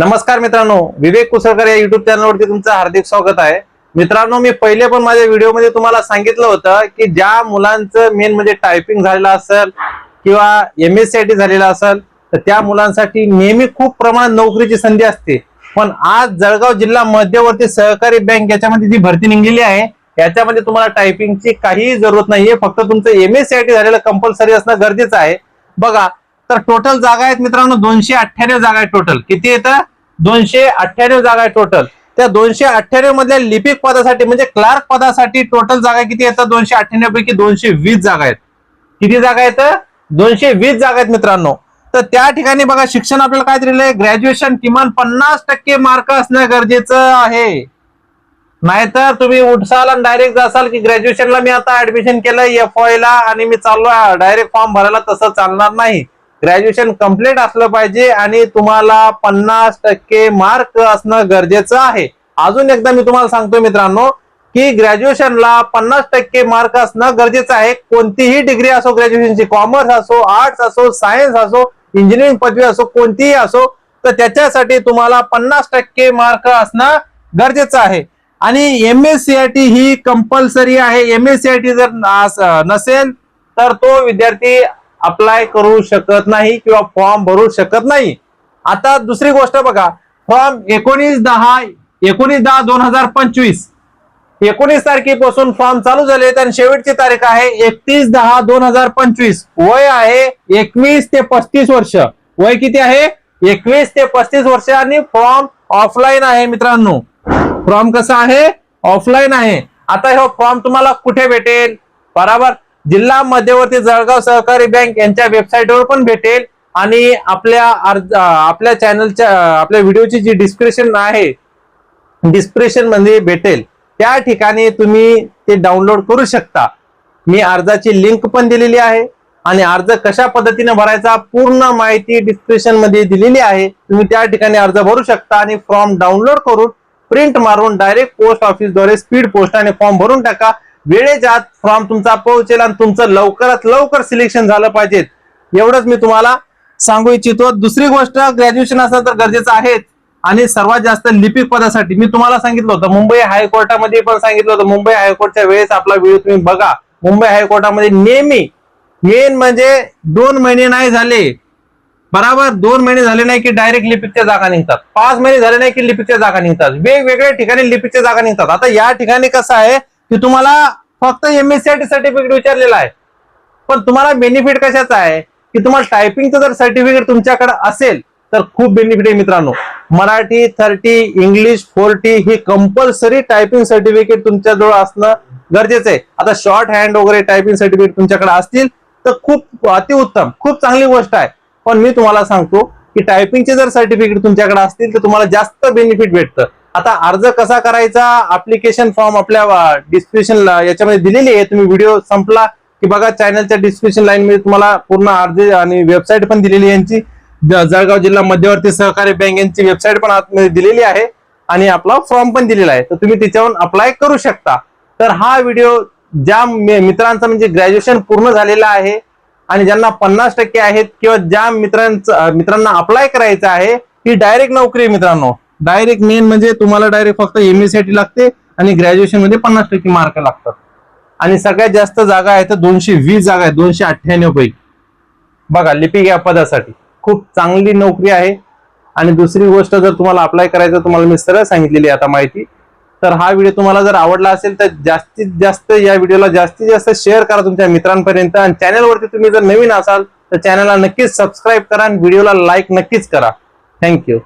नमस्कार मित्रांनो विवेक कुसळकर या युट्यूब चॅनलवरती तुमचं हार्दिक स्वागत आहे. मित्रांनो मी पहिले पण माझ्या व्हिडिओमध्ये तुम्हाला सांगितलं होतं की ज्या मुलांचं मेन म्हणजे टायपिंग झालेलं असेल किंवा M S C I T झालेलं असेल तर त्या मुलांसाठी नेहमी खूप प्रमाणात नोकरीची संधी असते. पण आज जळगाव जिल्हा मध्यवर्ती सहकारी बँक याच्यामध्ये जी भरती निघलेली आहे याच्यामध्ये तुम्हाला टायपिंगची काहीही जरूरत नाहीये फक्त तुमचं M S C I T झालेलं कंपल्सरी असणं गरजेचं आहे. बघा तर टोटल जागा आहेत मित्रांनो दोनशे अठ्ठ्याण्णव जागा आहेत टोटल किती येतं? दोनशे अठ्ठ्याण्णव जागा आहे टोटल त्या दोनशे अठ्ठ्याण्णव मधल्या लिपिक पदासाठी म्हणजे क्लार्क पदासाठी टोटल जागा किती येतात दोनशे अठ्ठ्याण्णव पैकी दोनशे वीस जागा आहेत. किती जागा आहेत? दोनशे वीस जागा आहेत मित्रांनो. तर त्या ठिकाणी बघा शिक्षण आपल्याला काय दिलेलं आहे? ग्रॅज्युएशन किमान पन्नास टक्के मार्क असणं गरजेचं आहे. नाहीतर तुम्ही उठसाल आणि डायरेक्ट जासाल की ग्रॅज्युएशनला मी आता ऍडमिशन केलं एफ ला आणि मी चाललो डायरेक्ट फॉर्म भरायला तसं चालणार नाही. ग्रॅज्युएशन कंप्लीट असलं पाहिजे आणि तुम्हाला पन्नास टक्के मार्क असणं गरजेचं आहे. अजून एकदा मी तुम्हाला सांगतो मित्रांनो की ग्रॅज्युएशनला पन्नास टक्के मार्क असणं गरजेचं आहे. कोणतीही डिग्री असो ग्रॅज्युएशनची कॉमर्स असो आर्ट्स असो सायन्स असो इंजिनिअरिंग पदवी असो कोणतीही असो तर त्याच्यासाठी तुम्हाला पन्नास टक्के मार्क असणं गरजेचं आहे. आणि M S C I T he compulsory आहे. M S C I T जर नसेल तर तो विद्यार्थी अप्लाय करू शकत नाही किंवा फॉर्म भरू शकत नाही. आता दुसरी गोष्ट बघा फॉर्म एकोणीस दहा एकोणीस दहा दोन हजार पंचवीस. एकोणीस तारखेपासून फॉर्म चालू झाले तर आणि शेवटची तारीख आहे एकतीस दहा दोन हजार पंचवीस. वय आहे एकवीस ते पस्तीस वर्ष. वय किती आहे? एकवीस ते पस्तीस वर्ष आणि फॉर्म ऑफलाईन आहे मित्रांनो. फॉर्म कसा आहे? ऑफलाईन आहे. आता हा फॉर्म तुम्हाला कुठे भेटेल? बराबर. जिल्हा मध्यवर्ती जळगाव सहकारी बँक यांच्या वेबसाईटवर पण भेटेल. आणि आपल्या अर्ज आपल्या चॅनलच्या आपल्या व्हिडिओची जी डिस्क्रिप्शन आहे डिस्क्रिप्शनमध्ये भेटेल. त्या ठिकाणी तुम्ही ते डाउनलोड करू शकता. मी अर्जाची लिंक पण दिलेली आहे. आणि अर्ज कशा पद्धतीने भरायचा पूर्ण माहिती डिस्क्रिप्शनमध्ये दिलेली आहे. तुम्ही त्या ठिकाणी अर्ज भरू शकता आणि फॉर्म डाउनलोड करून प्रिंट मारून डायरेक्ट पोस्ट ऑफिसद्वारे स्पीड पोस्ट आणि फॉर्म भरून टाका. वेळेच्या आत फॉर्म तुमचा पोहोचेल आणि तुमचं लवकरात लवकर सिलेक्शन झालं पाहिजे. एवढंच मी तुम्हाला सांगू इच्छितो. दुसरी गोष्ट ग्रॅज्युएशन असणं तर गरजेचं आहेच आणि सर्वात जास्त लिपिक पदासाठी मी तुम्हाला सांगितलं होतं मुंबई हायकोर्टामध्ये पण सांगितलं होतं मुंबई हायकोर्टच्या वेळेस आपला व्हिडिओ तुम्ही बघा. मुंबई हायकोर्टामध्ये नेहमी मेन म्हणजे दोन महिने नाही झाले. बराबर दोन महिने झाले नाही की डायरेक्ट लिपिकच्या जागा निघतात. पाच महिने झाले नाही की लिपिकच्या जागा निघतात. वेगवेगळ्या ठिकाणी लिपिकच्या जागा निघतात. आता या ठिकाणी कसं आहे की तुम्हाला फक्त एम एस सी सर्टिफिकेट विचारलेलं आहे. पण तुम्हाला बेनिफिट कशाचा आहे? की तुम्हाला टायपिंगचं जर सर्टिफिकेट तुमच्याकडे असेल तर खूप बेनिफिट आहे मित्रांनो. मराठी थर्टी इंग्लिश फोर्टी ही कंपल्सरी टायपिंग सर्टिफिकेट तुमच्याजवळ असणं गरजेचं आहे. आता शॉर्ट हँड वगैरे टायपिंग सर्टिफिकेट तुमच्याकडे असतील तर खूप अतिउत्तम खूप चांगली गोष्ट आहे. पण मी तुम्हाला सांगतो की टायपिंगचे जर सर्टिफिकेट तुमच्याकडे असतील तर तुम्हाला जास्त बेनिफिट भेटतं. आता अर्ज कसा करायचा? अप्लिकेशन फॉर्म आपल्या डिस्क्रिप्शन याच्यामध्ये दिलेली आहे. तुम्ही व्हिडिओ संपला की बघा चॅनलच्या डिस्क्रिप्शन लाईन मध्ये तुम्हाला पूर्ण अर्ज आणि वेबसाईट पण दिलेली आहे यांची. जळगाव जिल्हा मध्यवर्ती सहकारी बँक यांची वेबसाईट पण आतमध्ये दिलेली आहे आणि आपला फॉर्म पण दिलेला आहे. तर तुम्ही तिच्यावरून अप्लाय करू शकता. तर हा व्हिडिओ ज्या मित्रांचा म्हणजे ग्रॅज्युएशन पूर्ण झालेला आहे आणि ज्यांना पन्नास टक्के आहेत किंवा ज्या मित्रांचं मित्रांना अप्लाय करायचं आहे ही डायरेक्ट नोकरी आहे मित्रांनो. डायरेक्ट मेन म्हणजे तुम्हाला डायरेक्ट फक्त एमसाठी लागते आणि ग्रॅज्युएशनमध्ये पन्नास टक्के मार्क लागतात. आणि सगळ्यात जास्त जागा आहे तर दोनशे वीस जागा आहे दोनशे अठ्ठ्याण्णव पैकी. बघा लिपिक या पदासाठी. खूप चांगली नोकरी आहे. आणि दुसरी गोष्ट जर तुम्हाला अप्लाय करायचं तुम्हाला मी सरळ सांगितलेली आता माहिती. तर हा व्हिडिओ तुम्हाला जर आवडला असेल तर जास्तीत जास्त या व्हिडिओला जास्तीत जास्त शेअर करा तुमच्या मित्रांपर्यंत. आणि चॅनलवरती तुम्ही जर नवीन असाल तर चॅनलला नक्कीच सबस्क्राईब करा आणि व्हिडिओला लाईक नक्कीच करा. थँक्यू